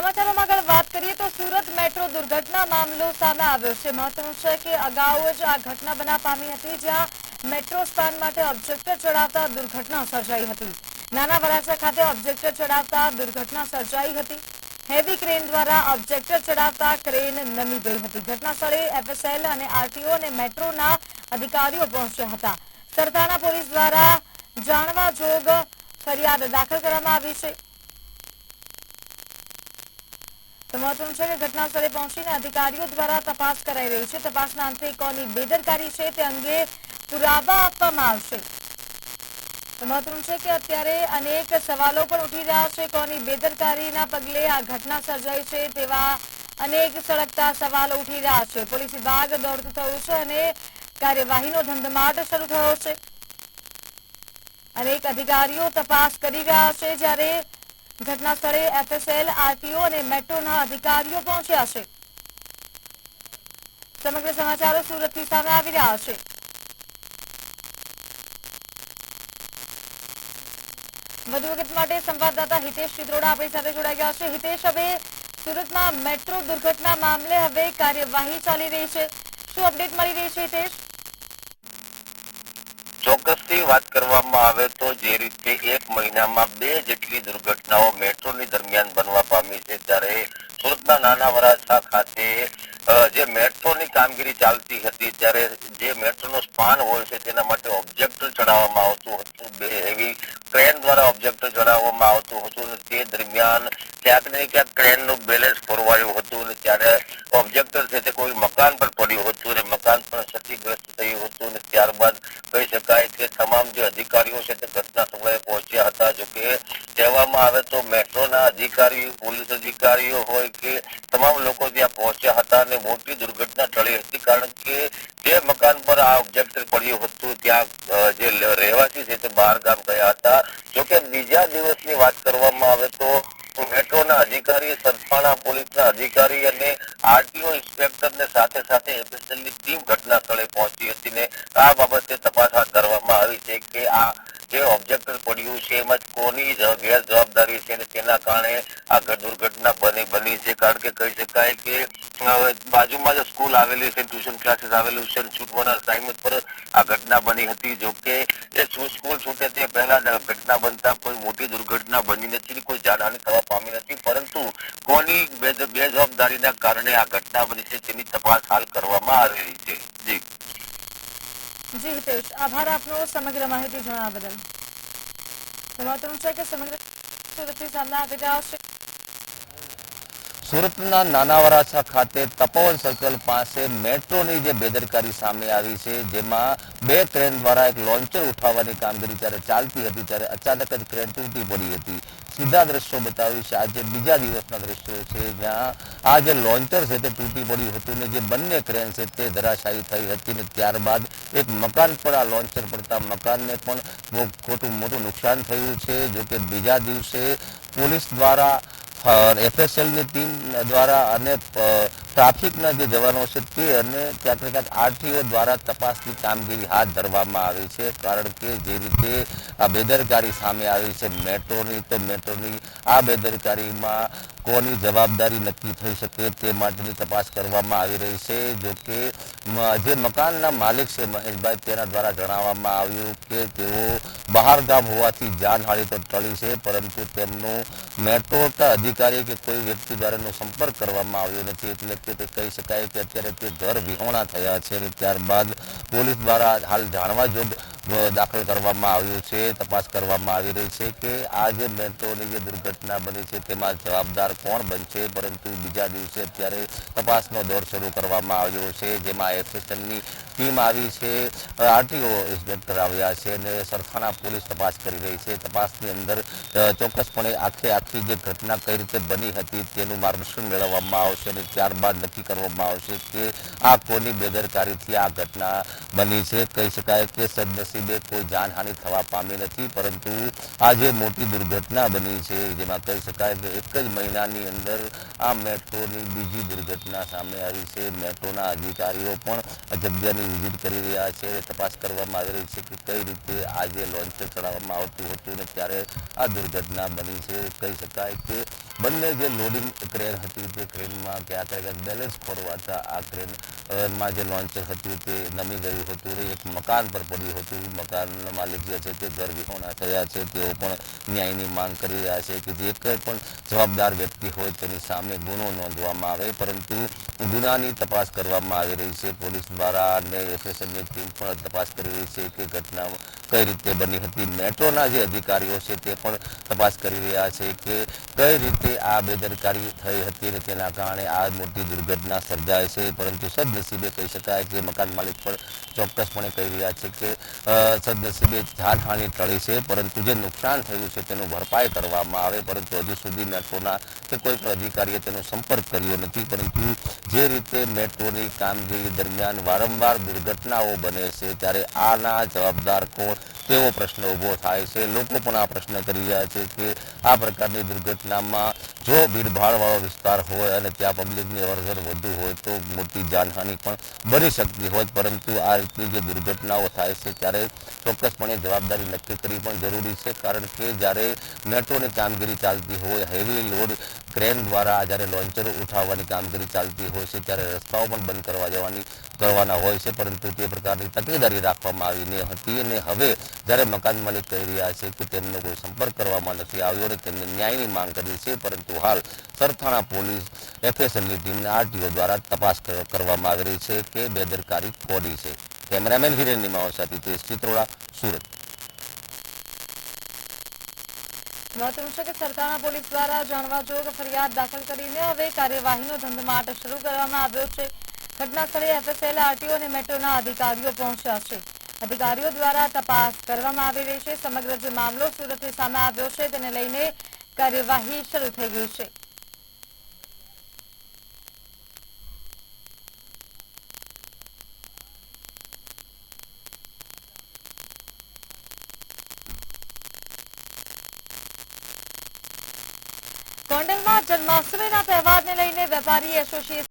સમાચારોમાં આગળ વાત કરીએ તો સુરત મેટ્રો દુર્ઘટના મામલો સામે આવ્યો છે. મહત્વનું છે કે અગાઉ જ આ ઘટના બના પામી હતી, જ્યાં મેટ્રો સ્થાન માટે ઓબ્જેક્ટર ચડાવતા દુર્ઘટના સર્જાઈ હતી. નાના વરાછા ખાતે ઓબ્જેક્ટર ચડાવતા દુર્ઘટના સર્જાઈ હતી. હેવી ક્રેન દ્વારા ઓબ્જેક્ટર ચડાવતા ક્રેન નમી ગઈ હતી. ઘટના સ્થળે એફએસએલ અને આરટીઓ અને મેટ્રોના અધિકારીઓ પહોંચ્યા હતા. સરથાણા પોલીસ દ્વારા જાણવા જોગ ફરિયાદ દાખલ કરવામાં આવી છે. મહત્વનું છે કે ઘટના પહોંચીને અધિકારીઓ દ્વારા તપાસ કરાઈ રહી છે. તપાસના અંતે કોની બેદરકારી છે તે અંગે પુરાવા આપવામાં આવશે. મહત્વનું છે કે અત્યારે અનેક સવાલો પણ ઉઠી રહ્યા છે કોની બેદરકારીના પગલે આ ઘટના સર્જાઈ છે તેવા અનેક સળગતા સવાલો ઉઠી રહ્યા છે. પોલીસ વિભાગ દોડતું થયું છે અને કાર્યવાહીનો ધમધમાટ શરૂ થયો છે. અનેક અધિકારીઓ તપાસ કરી રહ્યા છે જ્યારે ઘટના સ્થળે એફએસએલ, આરટીઓ અને મેટ્રોના અધિકારીઓ પહોંચ્યા છે. સમગ્ર સમાચારો સુરતથી સામે આવી રહ્યા છે. વધુ વિગત માટે સંવાદદાતા હિતેશ ચિત્રોડા આપણી સાથે જોડાઈ ગયા છે. હિતેશ, હવે સુરતમાં મેટ્રો દુર્ઘટના મામલે હવે કાર્યવાહી ચાલી રહી છે. શું અપડેટ મળી રહી છે, હિતેશ? ચોક્કસથી વાત કરવામાં આવે તો જે રીતે એક મહિનામાં બે જેટલી દુર્ઘટનાઓ મેટ્રોની દરમિયાન બનવા પામી છે, ત્યારે સુરતના નાના વરાછા ખાતે જે મેટ્રોની કામગીરી ચાલતી હતી, ત્યારે જે મેટ્રોનો સ્પાન હોય છે, તેના માટે ઓબ્જેક્ટ ચડાવવામાં આવતું હતું, બે એવી ક્રેન દ્વારા ઓબ્જેક્ટ ચડાવવામાં આવતું હતું અને તે દરમિયાન ક્યાંક ને ક્યાંક ક્રેનનું બેલેન્સ ખોરવાયું હતું અને ત્યારે ઓબ્જેક્ટર છે તે કોઈ મકાન પર પડ્યું હતું અને મકાન પણ ક્ષતિગ્રસ્ત થયું હતું અને ત્યારબાદ તમામ જે અધિકારીઓ છે તે ઘટના સ્થળે પહોંચ્યા હતા. જો કે કહેવામાં આવે તો મેટ્રોના અધિકારીઓ પોલીસ અધિકારીઓ હોય કે તમામ લોકો ત્યાં પહોંચ્યા હતા અને મોટી દુર્ઘટના ટળી હતી કારણ કે જે મકાન પર આ ઓબ્જેક્ટ પડ્યું હતું. ત્યાં જે રહેવાસી છે તે બહાર ગામ ગયા હતા. જો કે બીજા દિવસની વાત કરવામાં આવે તો મેટ્રોના અધિકારી સરથાણા પોલીસના અધિકારી અને આરટીઓ ઇન્સ્પેક્ટરને સાથે સાથે એફએસએલની ટીમ ઘટના સ્થળે પહોંચી હતી ને આ બાબતે તપાસ હાથ ધરવામાં આવી છે કે આ જે ઓબ્જેક્ટર પડ્યું છે એમાં કોની જ- ગેર જવાબદારી છે અને તેના કારણે આ દુર્ઘટના બની બની છે. કારણ કે કહી શકાય કે બાજુમાં જ સ્કૂલ આવેલી છે, ટ્યુશન ક્લાસીસ આવેલું છે છૂટવાના ટાઈમ પર આ ઘટના બની હતી. જો કે એ સ્કૂ- સ્કૂલ છૂટે તે પહેલા ઘટના બનતા કોઈ મોટી દુર્ઘટના બની નથી કોઈ જાનહાનિ થવા પામી નથી. પરંતુ કોની બેજવાબદારીના કારણે આ ઘટના બની છે તેની તપાસ હાલ કરવામાં આવી રહી છે. જી હિતેશ, આભાર આપનો સમગ્ર માહિતી જણાવવા બદલ. મહત્વનું છે કે સમગ્ર સુરતથી સામે આવી રહ્યા છે સુરતના નાના વરાછા ખાતે તપોવન સર્કલ પાસે મેટ્રોની જે બેદરકારી સામે આવી છે, જેમાં બે ક્રેન દ્વારા એક લોન્ચર ઉઠાવવાની કામગીરી જ્યારે ચાલતી હતી, ત્યારે અચાનક જ ક્રેન તૂટી પડી હતી. સીધા દ્રશ્યો બતાવ્યું છે, આજે બીજા દિવસના દ્રશ્યો છે, જ્યાં આ જે લોન્ચર છે તે તૂટી પડ્યું હતું ને જે બંને ક્રેન છે તે ધરાશાયી થઈ હતી ને ત્યારબાદ એક મકાન પર આ લોન્ચર પડતા મકાનને પણ બહુ ખોટું મોટું નુકસાન થયું છે, જોકે બીજા દિવસે પોલીસ દ્વારા એફએસએલની ટીમ દ્વારા અને ટ્રાફિકના જે જવાનો છે તે અને ક્યાંક ને ક્યાંક આરટીઓ દ્વારા તપાસની કામગીરી હાથ ધરવામાં આવી છે, કારણ કે જે રીતે આ બેદરકારી સામે આવી છે મેટ્રોની, તો મેટ્રોની આ બેદરકારીમાં કોની જવાબદારી નક્કી થઈ શકે તે માટેની તપાસ કરવામાં આવી રહી છે. જો કે જે મકાનના માલિક છે મહેશભાઈ, તેના દ્વારા જણાવવામાં આવ્યું કે તેઓ બહાર ગામ હોવાથી જાનહાનિ તો ટળી છે, પરંતુ તેમનું મેટ્રો અધિકારી કે કોઈ વ્યક્તિ દ્વારાનો સંપર્ક કરવામાં આવ્યો નથી, એટલે કે તે કહી શકાય કે અત્યારે તે ઘર વિહોણા થયા છે ત્યારબાદ પોલીસ દ્વારા હાલ જાણવા જોગ દાખલ કરવામાં આવ્યો છે, તપાસ કરવામાં આવી રહી છે કે આ જે મેટ્રોની જે દુર્ઘટના બની છે તેમાં જવાબદાર કોણ બનશે? પરંતુ બીજા દિવસે અત્યારે તપાસનો દોર શરૂ કરવામાં આવ્યો છે, જેમાં એફએસએલની ટીમ આવી છે, આરટીઓ ઇન્સ્પેક્ટર આવ્યા છે અને સરથાણા પોલીસ તપાસ કરી રહી છે. તપાસની અંદર ચોક્કસપણે આખે આખી જે ઘટના કઈ રીતે બની હતી તેનું માર્ગદર્શન મેળવવામાં આવશે અને ત્યારબાદ નક્કી કરવામાં આવશે કે આ કોની બેદરકારીથી આ ઘટના બની છે. કહી શકાય કે સદનસીબ સદનસીબે જાનહાનિ થવા પામી નથી, પરંતુ આ જે મોટી દુર્ઘટના બની છે. જેમાં કહી શકાય કે એક જ મહિનાની અંદર આ મેટ્રોની બીજી દુર્ઘટના સામે આવી છે. મેટ્રોના અધિકારીઓ પણ જગ્યાની વિઝિટ કરી રહ્યા છે. તપાસ કરવામાં આવી રહી છે કે કઈ રીતે આ જે લોન્ચર ચડાવવામાં આવતું હતું ને ત્યારે આ દુર્ઘટના બની છે. કહી શકાય કે બંને જે લોડિંગ ક્રેન હતી તે ક્રેનમાં ક્યાં ક્યાંક બેલેન્સ ખોરવાતા આ ક્રેનમાં જે લોન્ચર હતું તે નમી ગયું હતું એક મકાન પર પડ્યું હતું. મકાનના માલિક જે છે તે ઘર વિહોણા થયા છે. તેઓ પણ ન્યાયની માંગ કરી રહ્યા છે કે જે કંઈ પણ જવાબદાર વ્યક્તિ હોય તેની સામે ગુનો નોંધવામાં આવે, પરંતુ ગુનાની તપાસ કરવામાં આવી રહી છે. પોલીસ દ્વારા અને એસોસિએશનની ટીમ પણ તપાસ કરી રહી છે કે ઘટના કઈ રીતે બની હતી. મેટ્રોના જે અધિકારીઓ છે તે પણ તપાસ કરી રહ્યા છે કે કઈ રીતે આ બેદરકારી થઈ હતી અને તેના કારણે આ મોટી દુર્ઘટના સર્જાય છે. પરંતુ સદનસીબે કહી શકાય કે મકાન માલિક પણ ચોક્કસપણે કહી રહ્યા છે કે સદનસીબે જાનહાનિ ટળી છે, પરંતુ જે નુકસાન થયું છે તેનું ભરપાઈ કરવામાં આવે, પરંતુ હજુ સુધી મેટ્રોના કે કોઈ પણ અધિકારીએ તેનો સંપર્ક કર્યો નથી, પરંતુ જે રીતે મેટ્રોની કામગીરી દરમિયાન વારંવાર દુર્ઘટનાઓ બને છે, ત્યારે આના જવાબદાર કોણ? તેવો પ્રશ્ન ઊભો થાય છે? લોકો પણ આ પ્રશ્ન કરી રહ્યા છે કે આ પ્રકારની દુર્ઘટનામાં જો ભીડભાડવાળો વિસ્તાર હોય અને ત્યાં પબ્લિકની અવરજવર વધુ હોય તો મોટી જાનહાનિ પણ બની શકતી હોય. પરંતુ આ રીતની જે દુર્ઘટનાઓ થાય છે ત્યારે ચોક્કસપણે જવાબદારી નક્કી કરવી પણ જરૂરી છે. કારણ કે જ્યારે મેટ્રોની કામગીરી ચાલતી હોય હેવી લોડ ક્રેન દ્વારા જ્યારે લોન્ચર ઉઠાવવાની કામગીરી ચાલતી હોય છે, ત્યારે રસ્તાઓ પણ બંધ કરવા જવાની, કરવાના હોય છે. પરંતુ તે પ્રકારની તકેદારી રાખવામાં આવી ન હતી અને હવે જ્યારે મકાન માલિક કહી રહ્યા છે કે તેમને સંપર્ક કરવામાં નથી આવ્યો અને તેમને ન્યાયની માંગ કરી છે, પરંતુ હાલ સરથાણા પોલીસ એફએસએલની ટીમને આરટીઓ દ્વારા તપાસ કરવામાં આવી રહી છે કે બેદરકારી કોની છે. કેમેરામેન હિરેન નિમાવા સાથે ચિત્રોડા, સુરત. મહત્વનું છે કે સરથાણા પોલીસ દ્વારા જાણવા જોગ ફરિયાદ દાખલ કરીને હવે કાર્યવાહીનો ધંધમાટ શરૂ કરવામાં આવ્યો છે. ઘટના સ્થળે એફએસએલ, આરટીઓ અને મેટ્રોના અધિકારીઓ પહોંચ્યા છે. અધિકારીઓ દ્વારા તપાસ કરવામાં આવી રહી છે. સમગ્ર જે મામલો સુરતથી સામે આવ્યો છે, તેને લઈને કાર્યવાહી શરૂ થઈ ગઈ છે. ગોંડલમાં જન્માષ્ટમીના તહેવારને લઈને વેપારી એસોસિએશન